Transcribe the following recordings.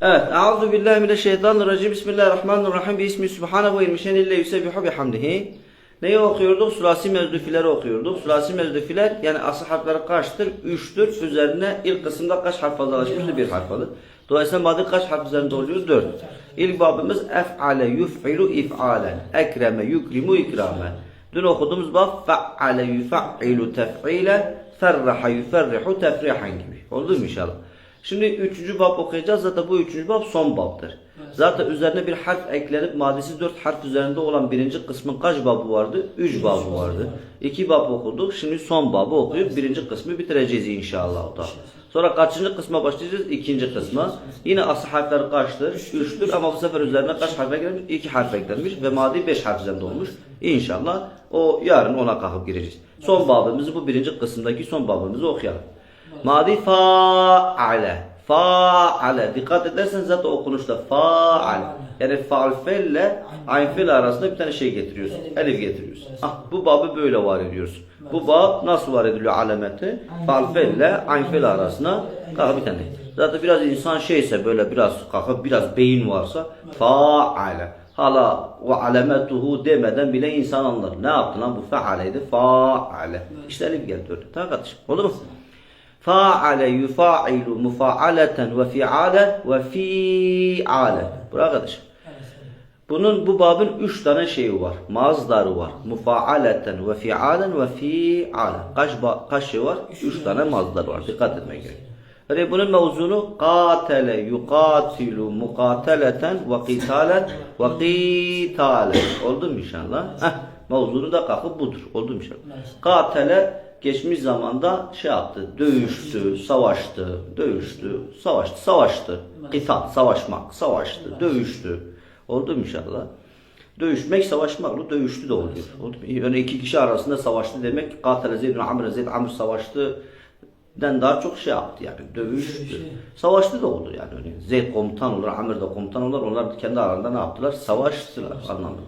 Evet. Euzu billahi mineşşeytanirracim. Bismillahirrahmanirrahim. Bismi subhanahu ve ilmişenille yusebbihu bihamdihi. Neyi okuyorduk? Sulasi mezdufileri okuyorduk. Sulasi mezdufiler yani asıl harfleri kaçtır? Üçtür. Üzerine ilk kısımda kaç harf fazlalaşmıştır? Bir harf alır. Dolayısıyla madi kaç harf üzerinde oluyor? Dört. İlk babımız ef'ale yuf'ilu if'alen. Ekreme yukrimu ikramen. Dün okuduğumuz bab fe'ale yuf'ilu tef'ile ferraha yuferrihu tefrihan gibi. Oldu mu inşallah? Şimdi üçüncü bab okuyacağız. Zaten bu üçüncü bab son babdır. Zaten üzerine bir harf eklenip madisi dört harf üzerinde olan birinci kısmın kaç babı vardı? Üç babı vardı. İki bab okuduk. Şimdi son babı okuyup birinci kısmı bitireceğiz inşallah. da. Sonra kaçıncı kısma başlayacağız? İkinci kısma. Yine asıl harfler kaçtır? Üçtür ama bu sefer üzerine kaç harf eklenmiş? İki harf eklenmiş ve madi beş harf üzerinde olmuş. İnşallah o yarın ona kalkıp gireceğiz. Son babımızı bu birinci kısımdaki son babımızı okuyalım. Madi faale. Faale. Dikkat ederseniz zaten okunuşta faal. Yani faal felle ayn fiil arasında bir tane şey getiriyorsun. Elif getiriyorsun. Ah bu babı böyle var ediyoruz. Bu bab nasıl var ediliyor alameti? Faal felle ayn fiil arasında kalk bir tane. Zaten biraz insan şeyse böyle biraz kalkıp biraz beyin varsa faale. Hala ve alametuhu demeden bile insan anlar. Ne yaptı lan bu faaleydi? Faale. İşte elif geldi öyle. Tamam kardeşim. Oldu mu? Faale yufailu mufaaleten ve fiale ve fiale. Bu arkadaşım. Bunun bu babın üç tane şeyi var. Mazdarı var. Mufaaleten ve fialen ve fiale. Kaç, kaç şey var? Üç tane mazdar var. Dikkat etmek gerekiyor. Ve bunun mevzunu katele yukatilu mukateleten ve qitalen ve qitalen. Oldu mu inşallah? Heh, mevzunu da kalkıp budur. Oldu mu inşallah? Katele geçmiş zamanda şey yaptı, dövüştü, savaştı, dövüştü, savaştı, savaştı. Kital, savaşmak, savaştı, dövüştü. Oldu mu inşallah? Dövüşmek savaşmakla dövüştü de oluyor. Oldu mu? Yani iki kişi arasında savaştı demek Katale Zeyd ve Amr Zeyd Amr savaştı den daha çok şey yaptı yani dövüştü. Savaştı da olur yani. Öyle. Zeyd komutan olur, Amr da komutan olur. Onlar kendi aralarında ne yaptılar? Savaştılar anlamında.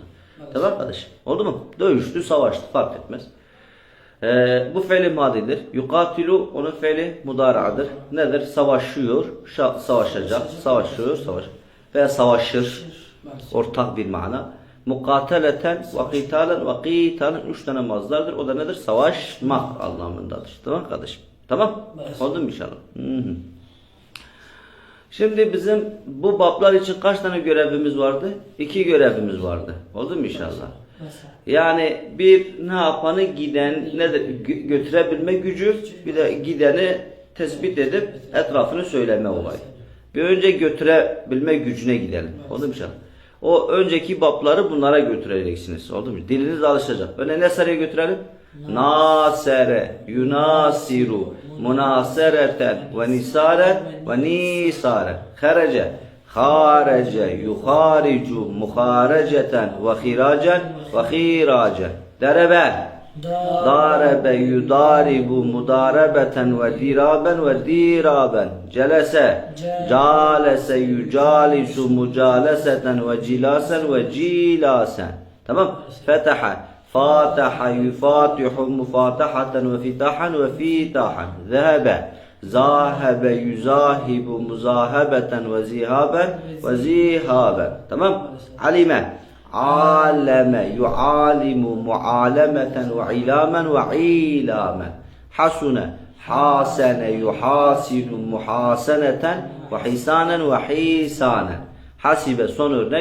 Tamam arkadaşım. Oldu mu? Dövüştü, savaştı fark etmez. Ee, bu fiili madidir. Yukatilu onun fiili mudaradır. Nedir? Savaşıyor, şa- savaşacak, savaşıyor, savaş veya savaşır. Ortak bir mana. Mukateleten ve qitalen ve qitalen üç tane mazlardır. O da nedir? Savaşmak anlamındadır. Tamam kardeşim? Tamam? Oldu mu inşallah? Hı hı. Şimdi bizim bu bablar için kaç tane görevimiz vardı? İki görevimiz vardı. Oldu mu inşallah? Yani bir ne yapanı giden nedir gö- götürebilme gücü bir de gideni tespit edip etrafını söyleme olayı. Bir önce götürebilme gücüne gidelim. Oldu mu inşallah? O önceki babları bunlara götüreceksiniz. Oldu mu? Diliniz alışacak. Öyle ne sarıya götürelim? Nasere, yunasiru, munasereten ve nisaren ve nisaren. Harece, خارج يخارج مخارجة وخراجا وخراجا. ضرب ضارب يضارب مضاربة وضرابا وديرابا جلس. جالس يجالس مجالسة وجلاسا وجلاسا. تمام؟ فتح. فاتح يفاتح مفاتحة وفتاحا وفتاحا. ذهب. ذاهب يزاهب مزاهبة وذهابا وذهابا تمام؟ علم. عالم. يعالم معالمة وعلاما وعيلاما. حسن. حاسن. يحاسن محاسنة وحسانا وحسانا حسب son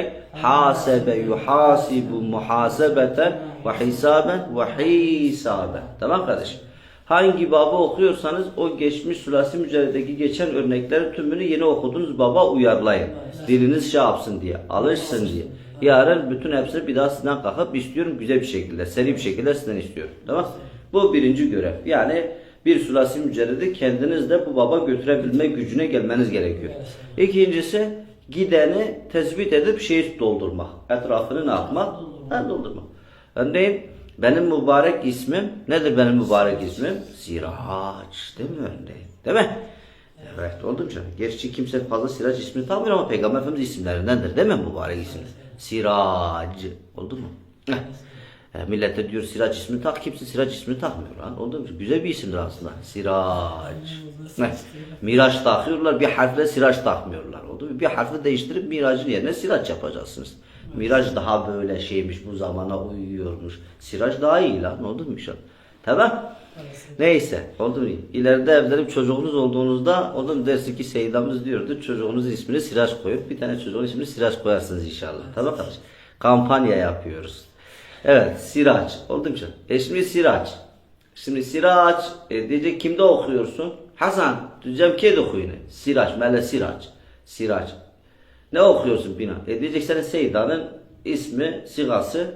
حاسب. يحاسب محاسبة وحسابا وحسابا تمام ve Hangi baba okuyorsanız o geçmiş sulasi mücerredeki geçen örneklerin tümünü yeni okuduğunuz baba uyarlayın. Diliniz şey yapsın diye, alışsın diye. Yarın bütün hepsini bir daha sizden kalkıp istiyorum güzel bir şekilde, seri bir şekilde sizden istiyorum. Tamam? Bu birinci görev. Yani bir sulasi mücerredi kendiniz de bu baba götürebilme gücüne gelmeniz gerekiyor. İkincisi gideni tespit edip şehit doldurmak. Etrafını ne yapmak? Ben doldurmak. Örneğin benim mübarek ismim nedir benim mübarek ismim? Siraç değil mi örneğin? Değil mi? Evet oldu canım? Gerçi kimse fazla Siraç ismini tanımıyor ama Peygamber Efendimiz isimlerindendir değil mi mübarek isim? Sirac. Oldu mu? Heh. E, millete diyor Sirac ismini tak, kimse Sirac ismini takmıyor lan. Oldu mu? Güzel bir isimdir aslında. Sirac. Heh. Miraç takıyorlar, bir harfle Sirac takmıyorlar. Oldu mu? Bir harfi değiştirip miracın yerine siraç yapacaksınız. Miraç daha böyle şeymiş bu zamana uyuyormuş. Siraç daha iyi lan oldu mu inşallah? Tamam. Neyse oldu mu? İleride evlenip çocuğunuz olduğunuzda oğlum dersin ki Seydamız diyordu çocuğunuzun ismini Siraç koyup bir tane çocuğun ismini Siraç koyarsınız inşallah. Tamam kardeş. Kampanya yapıyoruz. Evet Siraç oldu mu? E şimdi Siraç. Şimdi Siraç e, diyecek kimde okuyorsun? Hasan diyeceğim ki okuyun. Siraç, Mele Siraç. Siraç. Ne okuyorsun bina? E diyecek senin Seyda'nın ismi, sigası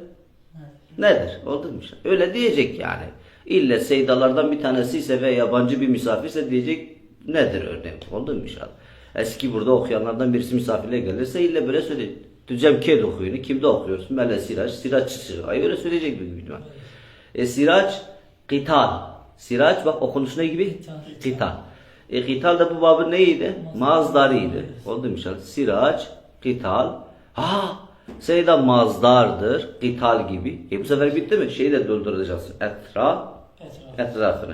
nedir? Oldu mu? inşallah? Öyle diyecek yani. İlle Seydalardan bir tanesi ise ve yabancı bir misafirse diyecek nedir örneğin? Oldu mu inşallah? Eski burada okuyanlardan birisi misafirle gelirse ille böyle söyleyecek. Diyeceğim ki okuyunu. Kimde okuyorsun? Mele Siraç, Siraç Siraç. Öyle söyleyecek bir gibi. E Siraç, Kital. Siraç bak okunuşu ne gibi? Kital. E Kital da bu babın neydi? Mazdarıydı. Oldu mu inşallah? Siraç, Kital. Ha! Seyda mazdardır. Kital gibi. E bu sefer bitti mi? Şeyi de dolduracaksın. Etra, etrafını.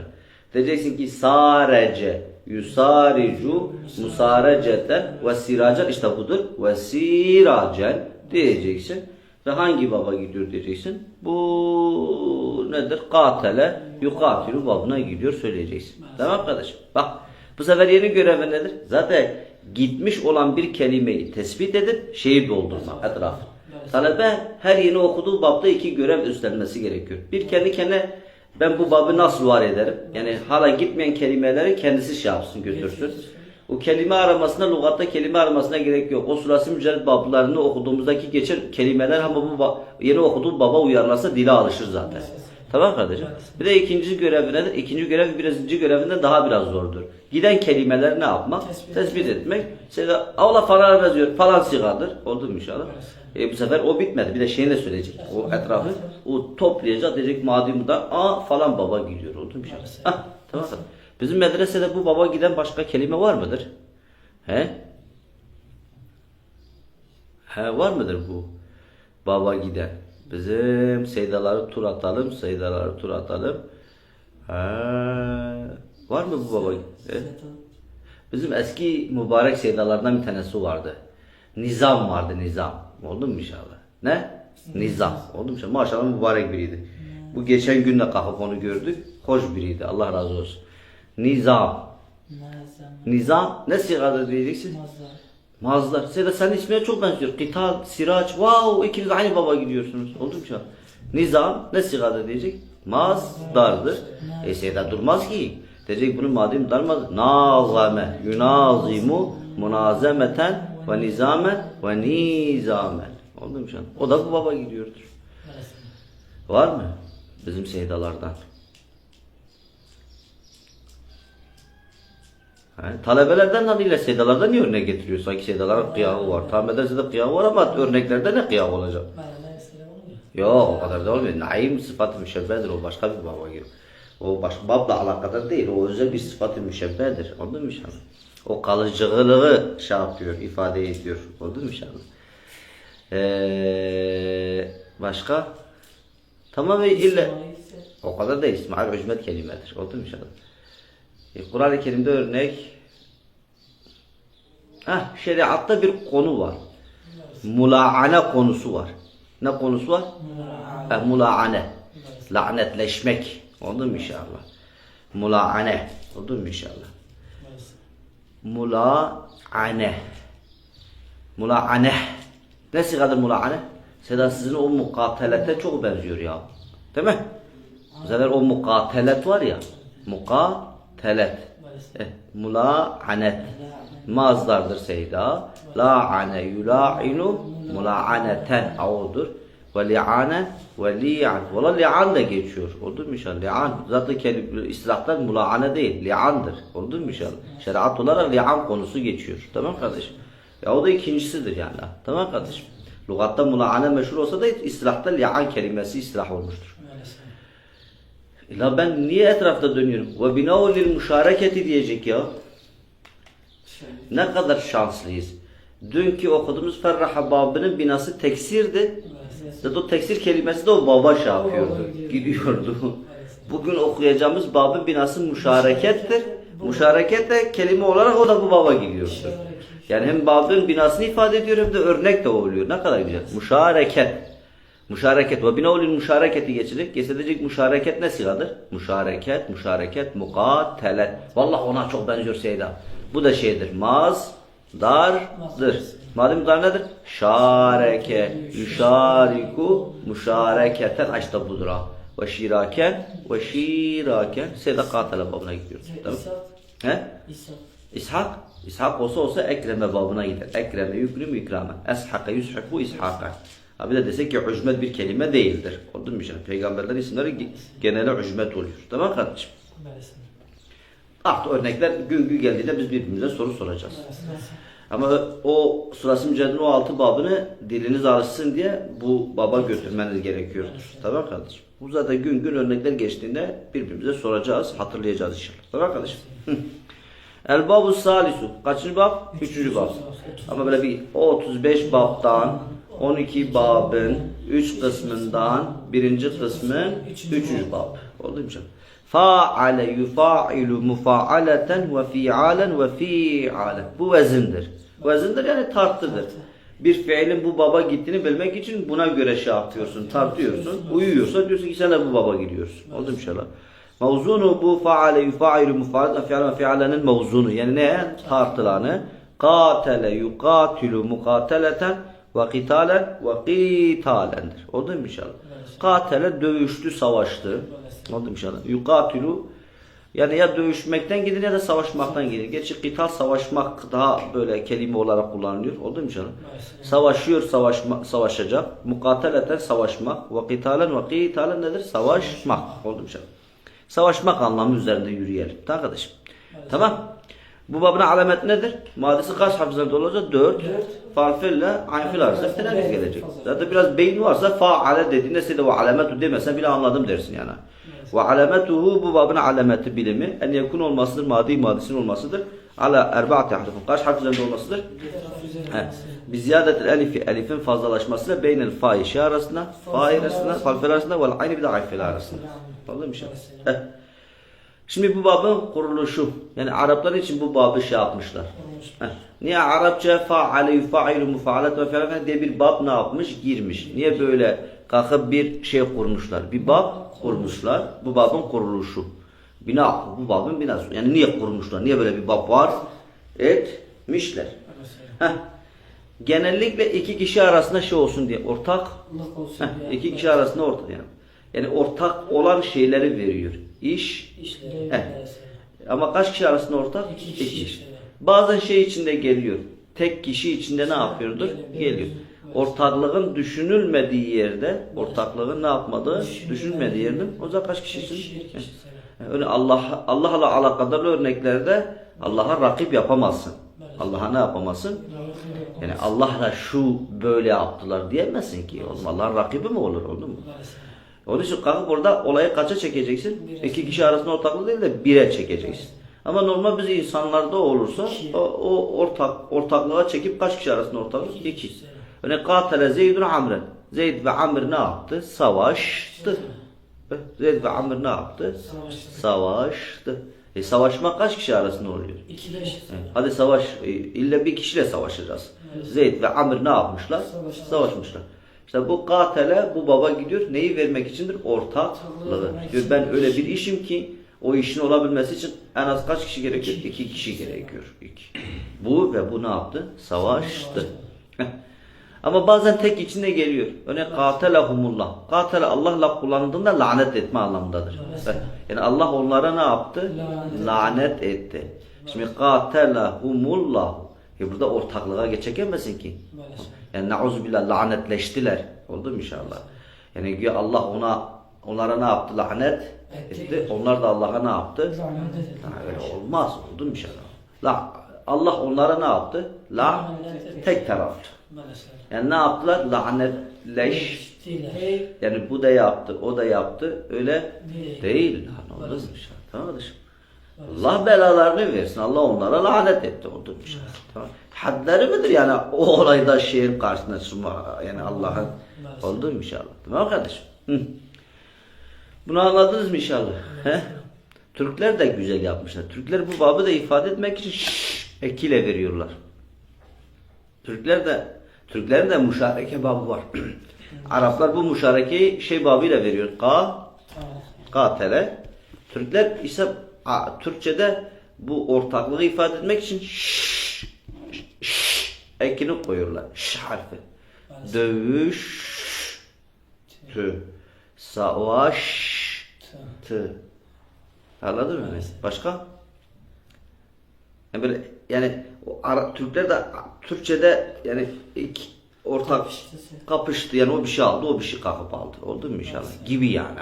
Diyeceksin ki sarece, yusaricu, musareceten ve siracen işte budur. Ve siracen diyeceksin. Ve hangi baba gidiyor diyeceksin. Bu nedir? Katele, yukatilu babına gidiyor söyleyeceksin. Tamam kardeşim? Bak bu sefer yeni görevi nedir? Zaten gitmiş olan bir kelimeyi tespit edip şeyi doldurmak etrafı. Talebe her yeni okuduğu babda iki görev üstlenmesi gerekiyor. Bir kendi kendine ben bu babı nasıl var ederim? Yani hala gitmeyen kelimeleri kendisi şey yapsın götürsün. O kelime aramasına, lügatta kelime aramasına gerek yok. O surası mücerred bablarını okuduğumuzdaki geçen kelimeler ama bu yeni okuduğu baba uyarlarsa dile alışır zaten. Tamam kardeşim? Bir de ikinci görevi nedir? İkinci görev birinci görevinden daha biraz zordur. Giden kelimeler ne yapmak? Tespit. Tespit etmek. Mesela Allah falan benziyor. Falan sigadır. Oldu mu inşallah? E, bu sefer o bitmedi. Bir de şeyini de söyleyecek. O etrafı o toplayacak. Diyecek madem da aa falan baba gidiyor. Oldu mu inşallah? Hah, tamam. Bizim medresede bu baba giden başka kelime var mıdır? He? He var mıdır bu? Baba giden. Bizim seydaları tur atalım, seydaları tur atalım. He. Var mı bu baba? He? Bizim eski mübarek seydalardan bir tanesi vardı. Nizam vardı nizam. Oldu mu inşallah? Ne? Nizam. Oldu mu inşallah? Maşallah mübarek biriydi. Bu geçen gün de kalkıp onu gördük. Hoş biriydi. Allah razı olsun. Nizam. Nizam ne sigadır diyeceksin? Mazlar. Seda senin ismine çok benziyor. Kital, Siraç. Wow ikiniz aynı baba gidiyorsunuz. Oldu mu şu? Nizam ne sigadır diyecek? Mazdardır. E Seda durmaz ki. Diyecek bunun madem darmaz. Nazame. Yunazimu munazemeten ve nizamen ve nizamen. Oldu mu şu? O da bu baba gidiyordur. Var mı? Bizim seydalardan. Yani talebelerden adıyla seydalardan niye örnek getiriyor? Sanki seydaların kıyağı var. Tam ederse de kıyağı var ama örneklerde ne kıyağı olacak? Yok o kadar da olmuyor. Naim sıfat-ı müşebbedir. O başka bir baba gibi. O baş, babla alakadar değil. O özel bir sıfat-ı müşebbedir. Oldu mu inşallah? O kalıcılığı şey yapıyor, ifade ediyor. Oldu mu inşallah? Ee, başka? Tamam ve illa o kadar değil. İsmail hücmet kelimedir. Oldu mu inşallah? E, Kur'an-ı Kerim'de örnek Heh, şeriatta bir konu var. Mulaane konusu var. Ne konusu var? Eh, mulaane. Lanetleşmek. Oldu mu inşallah? Mulaane. Oldu mu inşallah? Mulaane. Mulaane. Ne sigadır mulaane? Seda sizin o mukatelete çok benziyor ya. Değil mi? Sefer o mukatelet var ya. Mukatelet. Eh, mulaanet. Mazdardır seyda. La'ane yula'inu mula'aneten avudur. Ve li'anen ve li'an. Valla li'an da geçiyor. Oldu mu inşallah? Li'an. Zaten kelime istilahlar mula'ane değil. Li'andır. Oldu mu inşallah? Şeriat olarak li'an konusu geçiyor. Tamam kardeşim? Ya o da ikincisidir yani. Tamam kardeşim? Lugatta mula'ane meşhur olsa da istilahta li'an kelimesi istilah olmuştur. La ben niye etrafta dönüyorum? Ve binaul lil müşareketi diyecek ya. Ne kadar şanslıyız. Dünkü okuduğumuz Ferraha babının binası teksirdi. Zaten o teksir kelimesi de o baba şey yapıyordu. Gidiyordu. Bugün okuyacağımız babın binası müşarekettir. Müşareket de kelime olarak o da bu baba gidiyordur. Yani hem babın binasını ifade ediyor hem de örnek de oluyor. Ne kadar güzel. Muşareket. Muşareket. Ve binaulil muşareketi geçecek. Geçecek muşareket ne sigadır? Muşareket, muşareket, mukatelet. Vallahi ona çok benziyor Seyda. Bu da şeydir. Maz, dardır. Madem dar nedir? Şareke, yuşariku, muşareketen. Ha işte budur ha. Ve şiraken, ve şiraken. Seyda katele babına gidiyoruz. Tamam. He? İshak, İshak olsa olsa Ekrem'e babına gider. Ekrem'e yükrim ikrame. Eshaka yushaku ishaka. Ha bir de desek ki hücmet bir kelime değildir. Oldu mu canım? Peygamberlerin isimleri ge- genele hücmet oluyor. Tamam kardeşim? Artık örnekler gün gün geldiğinde biz birbirimize soru soracağız. Ama o Surası Mücadele'nin o altı babını diliniz alışsın diye bu baba götürmeniz gerekiyor. Tamam kardeşim? Bu zaten gün gün örnekler geçtiğinde birbirimize soracağız, hatırlayacağız inşallah. Tamam kardeşim? El babu salisu. Kaçıncı bab? Üçüncü bab. Ama böyle bir 35 babdan 12 babın 3 kısmından birinci kısmın 3. bab. Oldu mu canım? Faale yufailu mufaaleten ve fialen ve fialen. Bu vezindir. Vezindir yani tartıdır. Bir fiilin bu baba gittiğini bilmek için buna göre şey yapıyorsun, tartıyorsun. Uyuyorsa diyorsun ki sen de bu baba gidiyorsun. Oldu mu inşallah? Mevzunu bu faale yufailu mufaaleten fialen ve fialenin mevzunu. Yani ne? Tartılanı. Katele yukatilu mukateleten ve kitalen ve kitalendir. Oldu mu inşallah? Katele dövüştü, savaştı. Oldu mu inşallah? Yukatilu yani ya dövüşmekten gidilir ya da savaşmaktan gidilir. Gerçi kital savaşmak daha böyle kelime olarak kullanılıyor. Oldu mu inşallah? Savaşıyor, savaşma, savaşacak. Mukateleten savaşmak. Ve kitalen ve kitalen nedir? Savaşmak. Oldu mu inşallah? Savaşmak anlamı üzerinde yürüyelim. Tamam arkadaşım? Tamam. Bu babın alamet nedir? Madisi kaç hafızlarda olacak? Dört. Dört. Farfille aynfil arasında teneffüs gelecek. Zaten biraz beyin varsa faale dediğinde size de ve alametu demesen bile anladım dersin yani. Ve alametuhu bu babın alameti bilimi en yakın olmasıdır, madi madisinin olmasıdır. Ala erbaati harfin. Kaç harf üzerinde olmasıdır? Bi ziyadetil elifi, elifin fazlalaşmasıyla beynel fa işi arasında, fa arasında, farfil arasında ve aynı bir de ayfil arasında. Anladın mı şey? Şimdi bu babın kuruluşu. Yani Araplar için bu babı şey yapmışlar. Niye Arapça faale yufailu mufaalet ve falan diye bir bab ne yapmış? Girmiş. Niye böyle kalkıp bir şey kurmuşlar? Bir bab kurmuşlar. Bu babın kuruluşu. Bina. Bu babın binası. Yani niye kurmuşlar? Niye böyle bir bab var? Etmişler. Heh. Genellikle iki kişi arasında şey olsun diye ortak olsun heh, ya. iki kişi arasında ortak yani. Yani ortak olan şeyleri veriyor. İş İşleri Heh. ama kaç kişi arasında ortak? İki kişi işte. Bazen şey içinde geliyor. Tek kişi içinde ne yapıyordur? Geliyor. Ortaklığın düşünülmediği yerde, ortaklığın ne yapmadığı, düşünmediği yerde o zaman kaç kişi İki için? kişi, bir kişi Yani Öyle Allah Allah'la alakadarlı örneklerde Allah'a rakip yapamazsın. Allah'a ne yapamazsın? Yani Allah'la şu böyle yaptılar diyemezsin ki. Oğlum Allah'ın rakibi mi olur oldu mu? Onun için kalkıp orada olayı kaça çekeceksin? İki kişi arasında ortaklık değil de bire çekeceksin. Ama normal biz insanlarda olursa İki. o, o ortak ortaklığa çekip kaç kişi arasında ortaklık? İki. Öyle katele Zeydun Amr'en. Zeyd ve Amr ne yaptı? Savaştı. Zeyd ve Amr ne yaptı? Savaştı. Savaştı. E savaşmak kaç kişi arasında oluyor? İki de eşit. Hadi savaş, e, illa bir kişiyle savaşacağız. Zeyd ve Amr ne yapmışlar? Savaştılar. Savaşmışlar. İşte bu katele, bu baba gidiyor. Neyi vermek içindir? Ortaklığı. Diyor ben öyle bir işim ki o işin olabilmesi için en az kaç kişi gerekiyor? İki kişi gerekiyor. İki. Bu ve bu ne yaptı? Savaştı. Ama bazen tek içinde geliyor. Örneğin katelehumullah. Katele Allah'la kullanıldığında lanet etme anlamındadır. Yani Allah onlara ne yaptı? Lanet. Etti. Şimdi katelehumullah. E burada ortaklığa geçekemezsin ki. Yani nauzubillah lanetleştiler. Oldu mu inşallah? Yani Allah ona onlara ne yaptı? Lanet Etti. etti. Onlar da Allah'a ne yaptı? Ha, öyle olmaz. Oldu mu inşallah? La, Allah onlara ne yaptı? La tek. Maalesef. Yani ne yaptılar? Lanetleş. Yani bu da yaptı, o da yaptı. Öyle Değil. değil. Lan oldu mu inşallah? Tamam kardeşim. Allah belalarını versin. Allah onlara lanet etti. Oldu mu inşallah? Tamam. Hadleri midir yani o olayda şeyin karşısına çıkma yani Allah'ın oldu inşallah? Tamam kardeşim? Hı. Bunu anladınız mı inşallah? He? Türkler de güzel yapmışlar. Türkler bu babı da ifade etmek için şşş ekile veriyorlar. Türkler de Türklerin de müşareke babı var. Araplar bu müşarekeyi şey babıyla veriyor. Ka, katele. Türkler ise a, Türkçe'de bu ortaklığı ifade etmek için şş, şş, ekini koyuyorlar. Ş harfi. Dövüş tü. Savaş Tı. Anladın mı? Başka? Yani böyle yani o Ara, Türkler de Türkçe'de yani iki ortak sen- kapıştı yani o bir şey aldı o bir şey kalkıp aldı. Oldu mu inşallah? Gibi yani.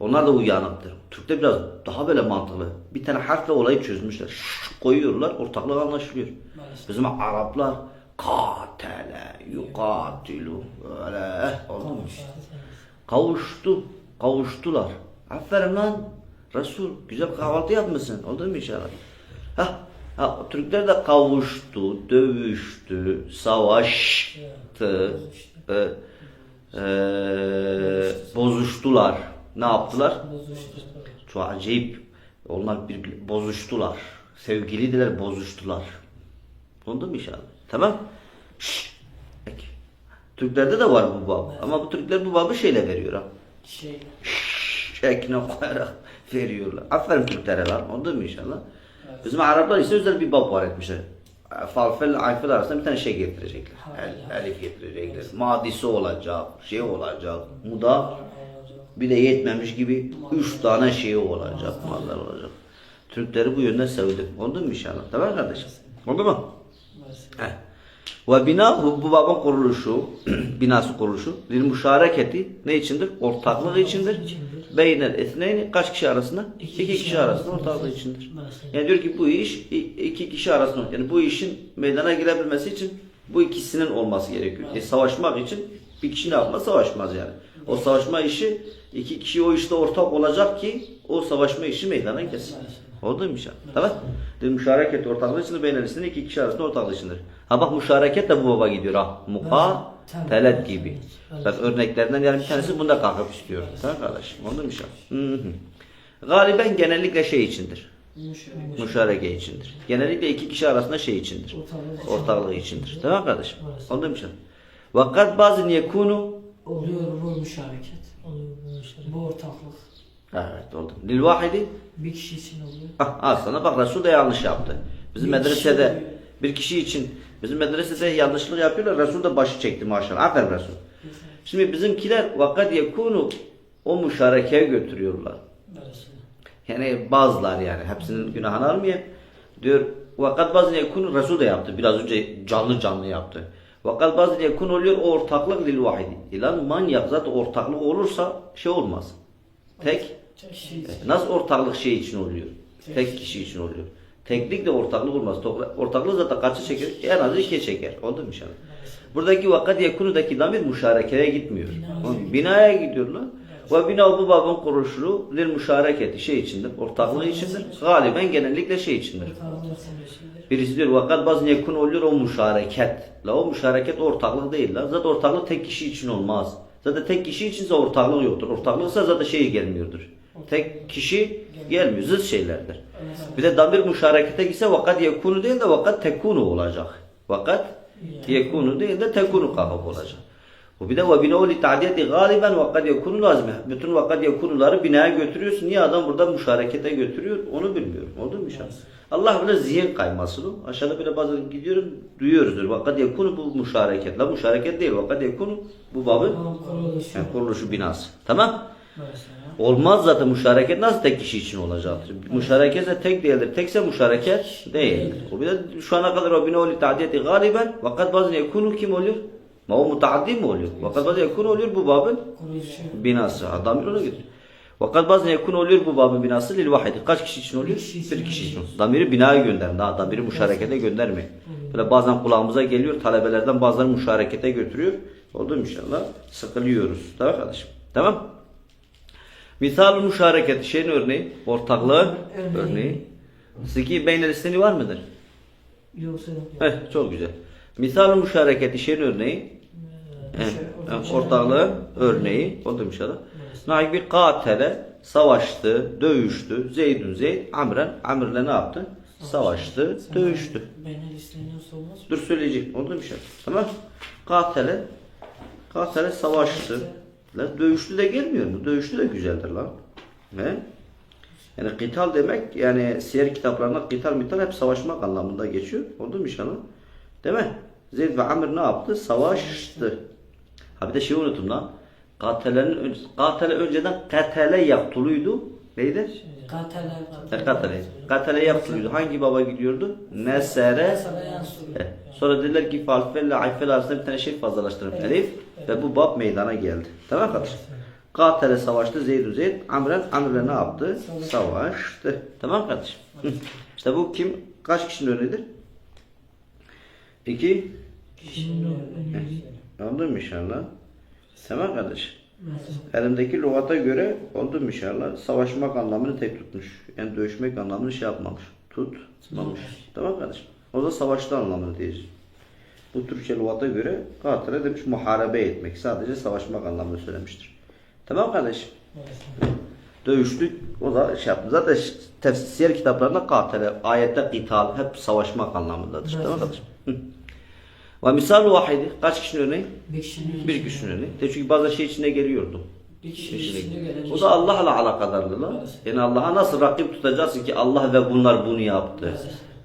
Onlar da uyanıktır. Türkler biraz daha böyle mantıklı. Bir tane harfle olayı çözmüşler. Şş, koyuyorlar ortaklık anlaşılıyor. Maalesef. Bizim Araplar katele, yukatilu öyle oldu mu? Kavuştu, kavuştular. Aferin lan. Resul, güzel kahvaltı yapmışsın. Oldu mu inşallah? Ha, ha, Türkler de kavuştu, dövüştü, savaştı, e, e, bozuştular. Ne yaptılar? Çok acayip. Onlar bir bozuştular. Sevgilidiler, bozuştular. Oldu mu inşallah? Tamam. Şşş. Türklerde de var bu bab. Ama bu Türkler bu babı şeyle veriyor ha. Şey. Şekline koyarak veriyorlar. Aferin Türklere lan. Oldu mu inşallah? Bizim Araplar ise özel bir bab var etmişler. Falfel ayfel arasında bir tane şey getirecekler. El, elif getirecekler. Madisi olacak, şey olacak. Muda bir de yetmemiş gibi üç tane şey olacak, mallar olacak. Türkleri bu yönden sevdim. Oldu mu inşallah? Tamam kardeşim? Oldu mu? Heh. Ve bina bu, babın kuruluşu, binası kuruluşu, lil müşareketi ne içindir? Ortaklık içindir. Beynel etneyni kaç kişi arasında? İki, kişi arasında ortaklığı içindir. Yani diyor ki bu iş iki kişi arasında yani bu işin meydana gelebilmesi için bu ikisinin olması gerekiyor. E, savaşmak için bir kişi ne yapmaz? Savaşmaz yani. O savaşma işi iki kişi o işte ortak olacak ki o savaşma işi meydana gelsin. Oldu mu inşallah? Tamam. De müşareket ortaklığı içindir. Beynel iki kişi arasında ortaklığı içindir. Ha bak müşareket de bu baba gidiyor ha. Muka, telet gibi. Bak örneklerinden yani bir tanesi bunda kalkıp istiyor. Tamam kardeşim? Oldu mu inşallah? Hı hı. Galiben genellikle şey içindir. Müşareke içindir. Genellikle iki kişi arasında şey içindir. Ortaklığı içindir. Tamam kardeşim? Oldu mu inşallah? Vakat bazı yekunu Oluyor bu müşareket. Oluyor bu işler. Bu ortaklık. Evet oldu. Lil vahidi Bir kişi için oluyor. Ah, al sana bak Resul de yanlış yaptı. Bizim Bir medresede kişi- bir kişi için bizim medresede yanlışlık yapıyorlar. Resul de başı çekti maşallah. Aferin Resul. Şimdi bizimkiler vakat yekunu o müşarekeye götürüyorlar. Yani bazılar yani hepsinin günahını almayayım. Diyor vakat bazı yekunu Resul de yaptı. Biraz önce canlı canlı yaptı. Vakat bazı yekun oluyor o ortaklık lil vahidi. İlan manyak zaten ortaklık olursa şey olmaz. Tek Tek kişi için. Nasıl ortaklık şey için oluyor? Tek kişi için oluyor. Teklik de ortaklık olmaz. Ortaklık zaten kaçı çeker? En az iki çeker. Oldu mu inşallah? Buradaki vakat yekunudaki damir müşarekeye gitmiyor. Oğlum, Binaya gidiyorlar. Ve bina bu babın kuruluşu lil müşareketi şey içindir. Ortaklığı içindir. Galiben genellikle şey içindir. Birisi diyor vakat bazı yekun oluyor o müşareket. La o müşareket ortaklık değil la. Zaten ortaklık tek kişi için olmaz. Zaten tek kişi içinse ortaklık yoktur. Ortaklıksa zaten şey gelmiyordur. Tek kişi gelmiyor. Zıt şeylerdir. Bir de damir müşarekete gitse vakat yekunu değil de vakat tekunu olacak. Vakat yekunu değil de tekunu kalkıp olacak. Bu bir de ve bina li ta'diyeti galiben vakat yekunu lazım. Bütün vakat yekunuları binaya götürüyorsun. Niye adam burada müşarekete götürüyor? Onu bilmiyorum. Oldu mu inşallah? Allah bile zihin kaymasını. Aşağıda böyle bazen gidiyorum duyuyoruzdur. Vakat yekunu bu müşareket. La müşareket değil. Vakat yekunu bu babın yani kuruluşu binası. Tamam? Maalesef. Olmaz zaten müşareket nasıl tek kişi için olacaktır? Müşareket de tek değildir. Tekse müşareket değildir. O bir de şu ana kadar o binaoli ta'diyeti galiben vakat bazen yekunu kim oluyor? Ma o mutaaddi mi oluyor? Vakat bazen yekunu oluyor bu babın binası. Adam ona gidiyor. Vakat bazen yekun oluyor bu babın binası lil vahidi. Kaç kişi için oluyor? Bir kişi için Bir kişi için. Damiri binaya gönderin. Daha damiri müşarekete göndermeyin. Böyle bazen kulağımıza geliyor. Talebelerden bazıları müşarekete götürüyor. Oldu mu inşallah? Sıkılıyoruz. Tamam kardeşim? Tamam. Misal müşareket şeyin örneği, ortaklığın Örneği. örneği. Siki beynel isteni var mıdır? Yoksa yok. Heh, çok güzel. Misal müşareketi şeyin örneği, Şey, Evet, ortaklığın örneği oldu inşallah. Nahi bir katele savaştı, dövüştü. Zeydün Zeyd Amren Amr'le ne yaptı? Savaştı, dövüştü. Beynel isteniyorsa olmaz. Dur söyleyecek. Oldu şey. Tamam. Katele. Katele savaştı. Lan dövüşlü de gelmiyor mu? Dövüşlü de güzeldir lan. He? Yani kıtal demek yani siyer kitaplarında kıtal mital hep savaşmak anlamında geçiyor. Oldu mu inşallah? Değil mi? Zeyd ve Amr ne yaptı? Savaştı. Ha bir de şey unuttum lan. Katelenin katele önceden katele yaktuluydu. Neydi? Katele. E, Katele. Katele yaktuluydu. Hangi baba gidiyordu? Nesere. Evet. Sonra dediler ki falfe ile ayfel arasında bir tane şey fazlalaştırıp Evet. elif ve bu bab meydana geldi. Tamam mı kardeşim? Katele savaştı Zeyd Zeyd Amr'en Amr'le ne yaptı? Savaş. Savaştı. Tamam mı kardeşim? İşte bu kim? Kaç kişinin örneğidir? İki. Kişinin önemi. Oldu mu inşallah? Tamam kardeşim. Elimdeki lügata göre oldu mu inşallah? Savaşmak anlamını tek tutmuş. Yani dövüşmek anlamını şey yapmamış. Tutmamış. Tamam kardeşim. O da savaşta anlamını diyeceğiz. Bu Türkçe lügata göre katile demiş muharebe etmek. Sadece savaşmak anlamını söylemiştir. Tamam kardeşim. Dövüştük. O da şey yaptı. Zaten tefsir kitaplarında katile, ayette qital hep savaşmak anlamındadır. Evet. Tamam kardeşim. Hı. Ve misal vahidi. Kaç kişinin örneği? Kişinin Bir kişinin örneği. De çünkü bazı şey içinde geliyordu. O da Allah'la alakadarlı lan. Yani Allah'a nasıl rakip tutacaksın ki Allah ve bunlar bunu yaptı.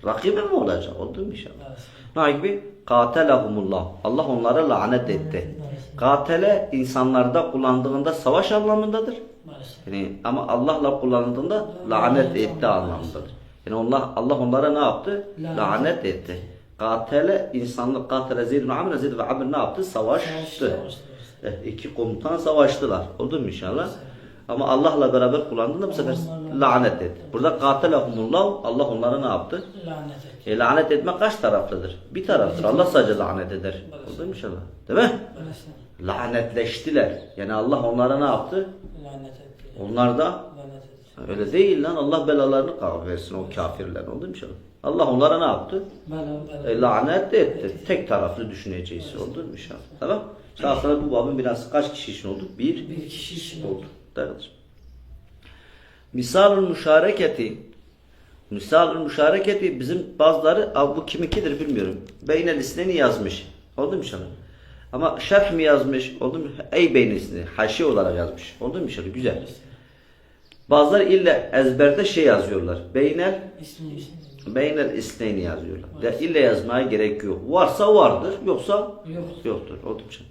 Rakibi mi olacak? Oldu mu inşallah? Ne gibi? Katelahumullah. Allah onlara lanet etti. Katele insanlarda kullandığında savaş anlamındadır. Yani ama Allah'la kullanıldığında lanet etti anlamındadır. Yani Allah Allah onlara ne yaptı? Lanet etti. Katele insanlık katele Zeyd ve Amr Zeyd ve Amr ne yaptı? Savaştı. Evet, iki komutan savaştılar. Oldu mu inşallah? Ama Allah'la beraber kullandığında bu sefer lanet etti. Burada katelahumullah Allah onlara ne yaptı? Lanet et. E, lanet etme kaç taraflıdır? Bir taraftır. Allah sadece lanet eder. Oldu mu inşallah? Değil mi? Lanetleştiler. Yani Allah onlara ne yaptı? Lanet et. Onlar da. Öyle değil lan. Allah belalarını kavga versin o kafirler. Oldu mu? Allah onlara ne yaptı? E, lanet etti. Tek taraflı düşüneceğiz. Oldu mu inşallah? Tamam. İşte aslında bu babın biraz kaç kişi için oldu? Bir, Bir kişi için oldu. Dağılır. Misal-ı müşareketi Misal-ı müşareketi bizim bazıları Abi bu kiminkidir bilmiyorum. Beynel isneni yazmış. Oldu mu inşallah? Ama şerh mi yazmış? Oldu mu? Ey beynel isneni. Haşi olarak yazmış. Oldu mu inşallah? Güzel. Bazıları ille ezberde şey yazıyorlar. Beynel. Beynel isneyni yazıyorlar. De ille yazmaya gerek yok. Varsa vardır, yoksa Yok. yoktur. Oldu mu canım?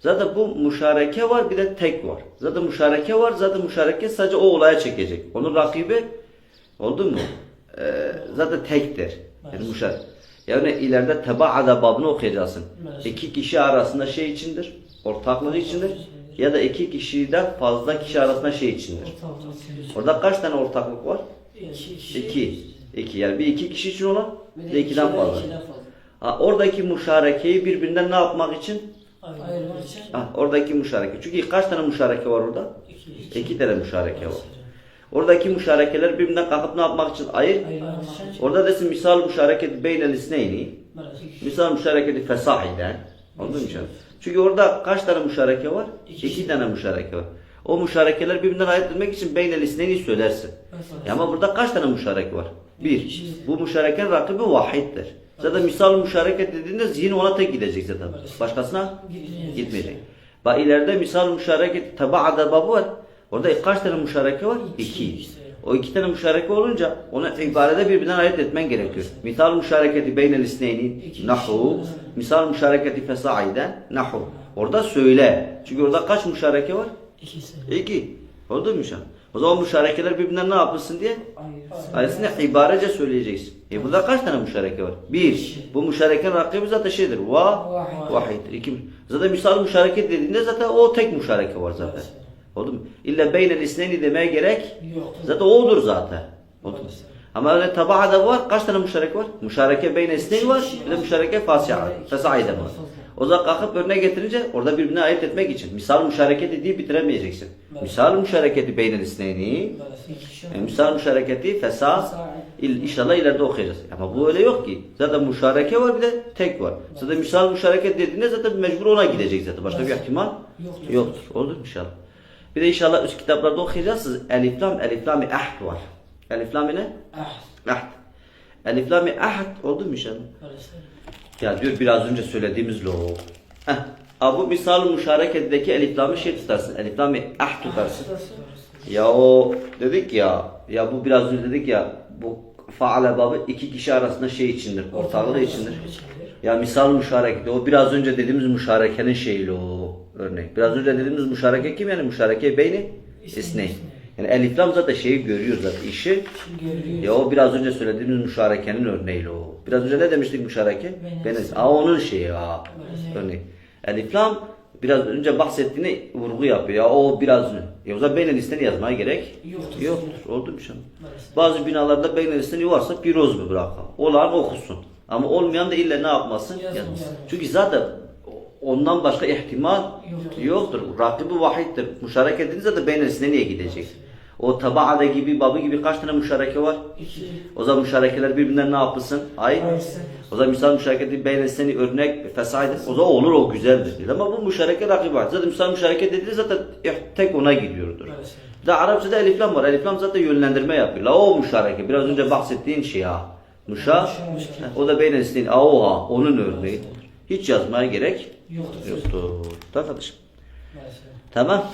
Zaten bu müşareke var bir de tek var. Zaten müşareke var, zaten müşareke sadece o olaya çekecek. Onun rakibi oldu mu? Ee, zaten tektir. Yani müşareke. Yani ileride tebaada babını okuyacaksın. Evet. İki kişi arasında şey içindir, ortaklık içindir. Ya da iki kişiden fazla kişi arasında şey içindir. Orada kaç tane ortaklık var? İki. İki. İki. Yani bir iki kişi için olan Bir de de ikiden fazla. Ha, oradaki müşarekeyi birbirinden ne yapmak için? Ayırmak için. Ha, oradaki müşareke. Çünkü kaç tane müşareke var orada? İki. İki tane müşareke var. Oradaki müşarekeler birbirinden kalkıp ne yapmak için? Ayır. Orada desin misal müşareket beynel isneyni. Misal müşareketi fesahiden. Anladın mı? Çünkü orada kaç tane müşareke var? İki. İki tane müşareke var. O müşarekeler birbirinden ayırt etmek için beynel isneyni söylersin. Ya ama burada kaç tane müşareke var? Bir. Bu müşarekenin rakibi vahiddir. Zaten misal müşareket dediğinde zihin ona tek gidecek zaten. Başkasına Gitmeyecek. gitmeyecek. Bak ileride misal müşareket tabaada babı var. Orada kaç tane müşareke var? İki. İki. O iki tane müşareke olunca ona ibarede birbirinden ayırt etmen gerekiyor. Misal müşareketi beynel isneyni İki. nahu. Misal müşareketi fesaiden nahu. Orada söyle. Çünkü orada kaç müşareke var? İkisi. İki. Oldu mu şu an? O zaman müşarekeler birbirinden ne yapılsın diye Ayırsın. Aslında ibarece söyleyeceksin. E burada kaç tane müşareke var? Bir. Bu müşarekenin rakibi zaten şeydir. Va, Vahid. İki. Zaten misal müşareke dediğinde zaten o tek müşareke var zaten. Oldu mu? İlla beynel isneni demeye gerek Yok. zaten odur zaten. Maalesef. Ama öyle tabaada var. Kaç tane müşareke var? Müşareke beynel isneni var. Bir de müşareke fasiha. Fesaide var. O zaman kalkıp örnek getirince orada birbirine ayırt etmek için. Misal müşareke dediği bitiremeyeceksin. Misal müşareketi beynel. İki kişi. E, misal müşareketi fesa il, inşallah ileride okuyacağız. Ama bu öyle yok ki. Zaten müşareke var bir de tek var. Zaten misal müşareket dediğinde zaten mecbur ona gidecek zaten. Başka bir ihtimal Yoktur. yoktur. Olur inşallah. Bir de inşallah üst kitaplarda okuyacağız. Eliflam, eliflami ahd var. Eliflami ne? Ah. Ahd. Elif lam mim ahad oldu mu inşallah? Ya diyor biraz önce söylediğimiz lo. Heh. Ha bu misal müşarekedeki elif lamı şey tutarsın. Elif lamı ah tutarsın. Ya o dedik ya ya bu biraz önce dedik ya bu faale babı iki kişi arasında şey içindir. Ortaklığı içindir. Ya misal müşareketi o biraz önce dediğimiz müşarekenin şeyi o örnek. Biraz önce dediğimiz müşareke kim yani müşareke beyni isneyn. Yani elif lam zaten şeyi görüyor zaten işi. Görüyoruz. Ya o biraz önce söylediğimiz müşarekenin örneği o. Biraz önce ne demiştik müşareke? Beyin. Aa onun şeyi ha. Örneği. Elif lam biraz önce bahsettiğini vurgu yapıyor. Ya o biraz ya o zaman beyin listeni yazmaya gerek Yoktur. Yoktur. Oldu mu şimdi? Bazı binalarda beyin listeni varsa piroz mu bırakalım. Olan okusun. Ama olmayan da illa ne yapmasın? Yazmasın. Çünkü zaten ondan başka ihtimal Yoktur. yoktur. Rakibi vahiddir. Müşareke edince de beyin listene niye gidecek? O tabaada gibi, babı gibi kaç tane müşareke var? İki. O zaman müşarekeler birbirinden ne yapılsın? Ay. O zaman misal müşareketi beyin seni örnek fesaydı. O zaman olur o güzeldir. değil. Ama bu müşareke rakip var. Zaten misal müşareke dediği zaten eh, tek ona gidiyordur. Bir de Arapçada eliflam var. Eliflam zaten yönlendirme yapıyor. La o müşareke. Biraz önce bahsettiğin şey ha. Muşa. Muşa. O da beyin esnin. A o ha. Onun örneği. Hiç yazmaya gerek Yoktur. yoktur. Tamam kardeşim. Maalesef. Tamam.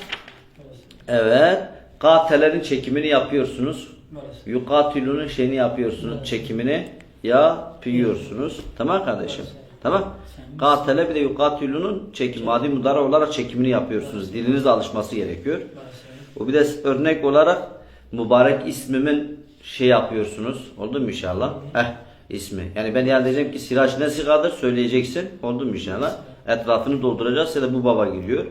Maalesef. Evet. Katelerin çekimini yapıyorsunuz. Maalesef. Yukatilunun şeyini yapıyorsunuz. Çekimini yapıyorsunuz. Tamam kardeşim. Tamam. Katele bir de yukatilunun çekim. Madi mudara olarak çekimini yapıyorsunuz. Diliniz alışması gerekiyor. Maalesef. O bir de örnek olarak mübarek ismimin şey yapıyorsunuz. Oldu mu inşallah? Eh ismi. Yani ben yani diyeceğim ki Siraç ne sigadır söyleyeceksin. Oldu mu inşallah? Etrafını dolduracağız ya da bu baba. Maalesef.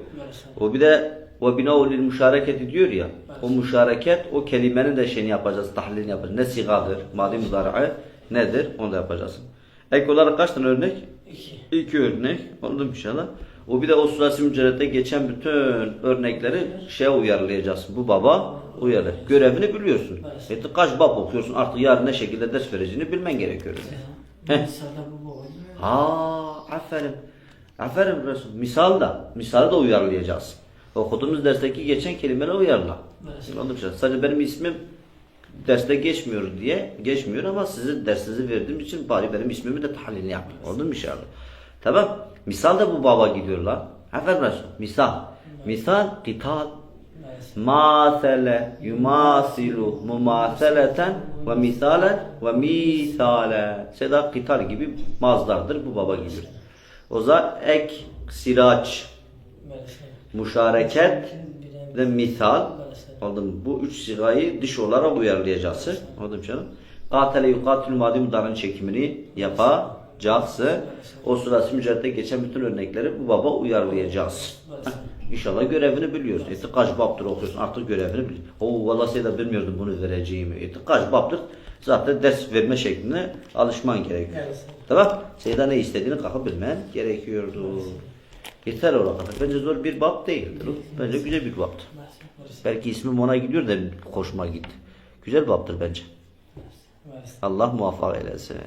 O bir de ve binaulil müşareketi diyor ya. O müşareket o kelimenin de şeyini yapacağız. Tahlilini yapacağız. Ne sigadır? Madi mudara'a nedir? Onu da yapacağız. Ek olarak kaç tane örnek? İki. İki örnek. Oldu mu inşallah? O bir de o suresi mücerrette geçen bütün örnekleri şeye uyarlayacağız. Bu baba uyarlar. Görevini biliyorsun. Evet. E, kaç bab okuyorsun artık yarın ne şekilde ders vereceğini bilmen gerekiyor. Oydu. Ha, aferin. Aferin Resul. Misal da. Misali de uyarlayacağız. Okuduğumuz dersteki geçen kelimeleri uyarla. Mu? Sadece benim ismim derste geçmiyor diye geçmiyor ama sizi dersinizi verdiğim için bari benim ismimi de tahlilini yapın. Oldu mu inşallah? Tamam. Misal da bu baba gidiyor lan. Resul. Misal. Misal, kital. Masele, yumasilu, mumaseleten ve misalen ve misale. Seda kitar gibi mazdardır bu baba gibi. O zaman ek, siraç, muşareket ve misal. Mu? Bu üç sigayı dış olarak uyarlayacağız. Oldu mu canım? Katele yukatil madi mudarın çekimini yapacaksın. O sırası mücadelede geçen bütün örnekleri bu baba uyarlayacağız. İnşallah görevini biliyorsun. Eti kaç baptır okuyorsun artık görevini biliyorsun. Oo vallahi sen de bilmiyordum bunu vereceğimi. Eti kaç baptır zaten ders verme şekline alışman gerekiyor. Maalesef. Tamam. Seyda ne istediğini kalkıp bilmen gerekiyordu. Yeter o kadar. Bence zor bir bab değildir. o. Bence güzel bir. Maalesef. Belki ismim ona gidiyor da hoşuma gitti. Güzel baptır bence. Allah muvaffak eylesin.